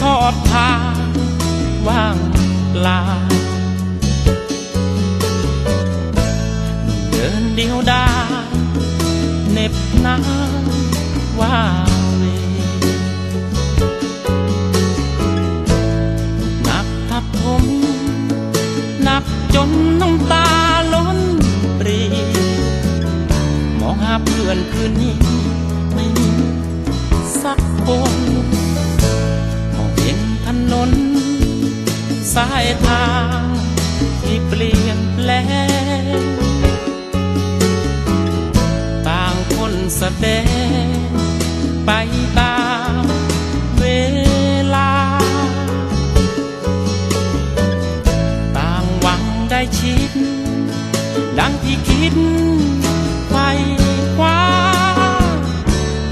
ทอบทางว่างเปล่าเดินเดียวดายเหน็บนาวว่าเวหนักทับผมหนักจนน้ำตาล้นปรี มองหาเพื่อนคืนนี้ สายทางที่เปลี่ยนแปลง ต่างคนแสดงไปตามเวลา ต่างหวังได้ชิด ดังที่คิดไฟคว้า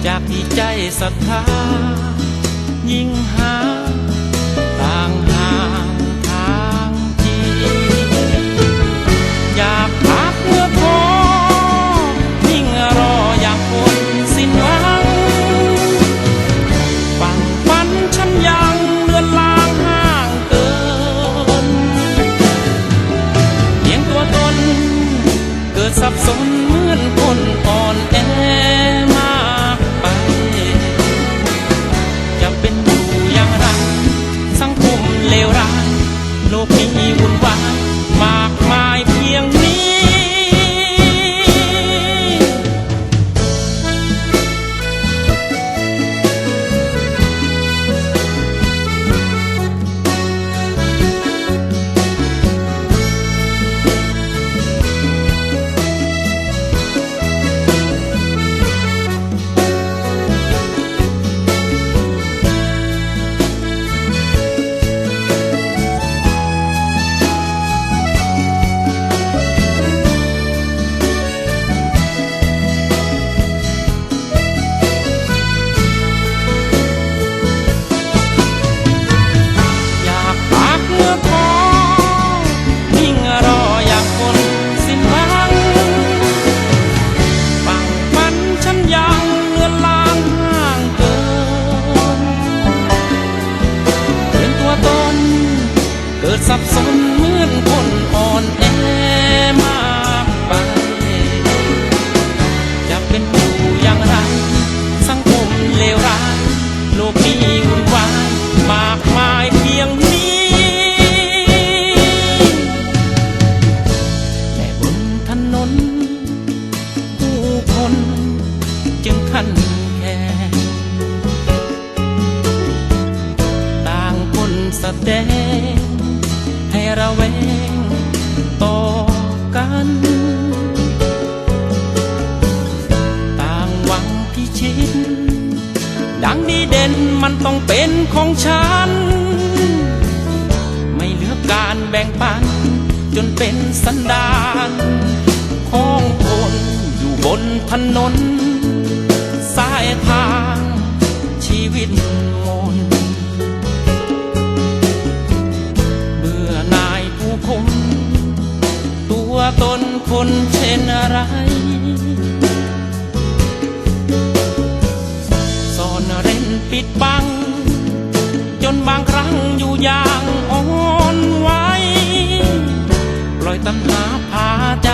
จากที่ใจศรัทธา กิ โลกนี้วุ่นวายมากมายเพียงนี้ แต่บนถนน ผู้คนจึงขันแค่ต่างคนแสดงให้ระแวงต่อกัน ดังดีเด่นมันต้องเป็นของฉัน ไม่เหลือการแบ่งปัน จนเป็นสันดานของคนอยู่บนถนน สายทางชีวิตมนเบื่อนายผู้คน ตัวตนคนเช่นอะไริดบัง จนบางครั้งอยู่อย่างอ่อนไหวปล่อยตัณหาพาใจ